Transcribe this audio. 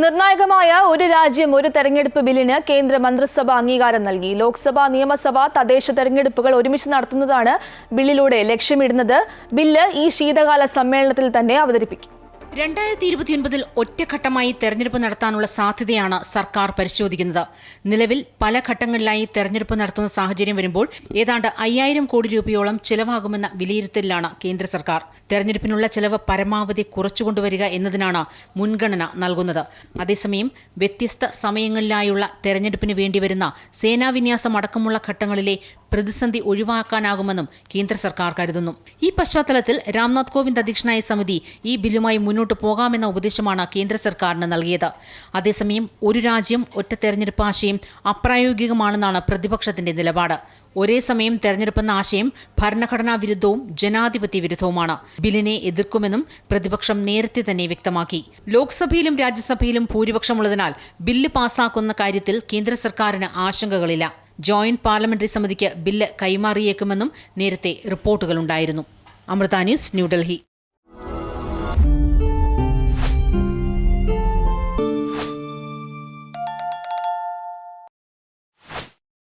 നിർണായകമായ ഒരു രാജ്യം ഒരു തെരഞ്ഞെടുപ്പ് ബില്ലിന് കേന്ദ്ര മന്ത്രിസഭ അംഗീകാരം നൽകി. ലോക്സഭ നിയമസഭ തദ്ദേശ തെരഞ്ഞെടുപ്പുകൾ ഒരുമിച്ച് നടത്തുന്നതാണ് ബില്ലിലൂടെ ലക്ഷ്യമിടുന്നത്. ബില്ല് ഈ ശീതകാല സമ്മേളനത്തിൽ തന്നെ അവതരിപ്പിക്കും. രണ്ടായിരത്തി ഇരുപത്തിയൊൻപതിൽ ഒറ്റഘട്ടമായി തെരഞ്ഞെടുപ്പ് നടത്താനുള്ള സാധ്യതയാണ് സർക്കാർ പരിശോധിക്കുന്നത്. നിലവിൽ പല ഘട്ടങ്ങളിലായി തെരഞ്ഞെടുപ്പ് നടത്തുന്ന സാഹചര്യം വരുമ്പോൾ ഏതാണ്ട് അയ്യായിരം കോടി രൂപയോളം ചിലവാകുമെന്ന വിലയിരുത്തലിലാണ് കേന്ദ്ര സർക്കാർ. തെരഞ്ഞെടുപ്പിനുള്ള ചെലവ് പരമാവധി കുറച്ചുകൊണ്ടുവരിക എന്നതിനാണ് മുൻഗണന നൽകുന്നത്. അതേസമയം വ്യത്യസ്ത സമയങ്ങളിലായുള്ള തെരഞ്ഞെടുപ്പിന് വേണ്ടിവരുന്ന സേനാവിന്യാസം അടക്കമുള്ള ഘട്ടങ്ങളിലെ പ്രതിസന്ധി ഒഴിവാക്കാനാകുമെന്നും കേന്ദ്ര സർക്കാർ കരുതുന്നു. ഈ പശ്ചാത്തലത്തിൽ രാംനാഥ് കോവിന്ദ് അധ്യക്ഷനായ സമിതി ഈ ബില്ലുമായി മുന്നോട്ട് പോകാമെന്ന ഉപദേശമാണ് കേന്ദ്ര സർക്കാരിന് നൽകിയത്. അതേസമയം ഒരു രാജ്യം ഒറ്റ തെരഞ്ഞെടുപ്പ് ആശയം അപ്രായോഗികമാണെന്നാണ് പ്രതിപക്ഷത്തിന്റെ നിലപാട്. ഒരേ സമയം തെരഞ്ഞെടുപ്പെന്ന ആശയം ഭരണഘടനാ വിരുദ്ധവും ജനാധിപത്യ വിരുദ്ധവുമാണ്. ബില്ലിനെ എതിർക്കുമെന്നും പ്രതിപക്ഷം നേരത്തെ തന്നെ വ്യക്തമാക്കി. ലോക്സഭയിലും രാജ്യസഭയിലും ഭൂരിപക്ഷമുള്ളതിനാൽ ബില്ല് പാസാക്കുന്ന കാര്യത്തിൽ കേന്ദ്ര സർക്കാരിന് ആശങ്കകളില്ല. ജോയിന്റ് പാർലമെന്ററി സമിതിക്ക് ബില്ല് കൈമാറിയേക്കുമെന്നും നേരത്തെ റിപ്പോർട്ടുകളുണ്ടായിരുന്നു. അമൃത ന്യൂസ് ന്യൂഡൽഹി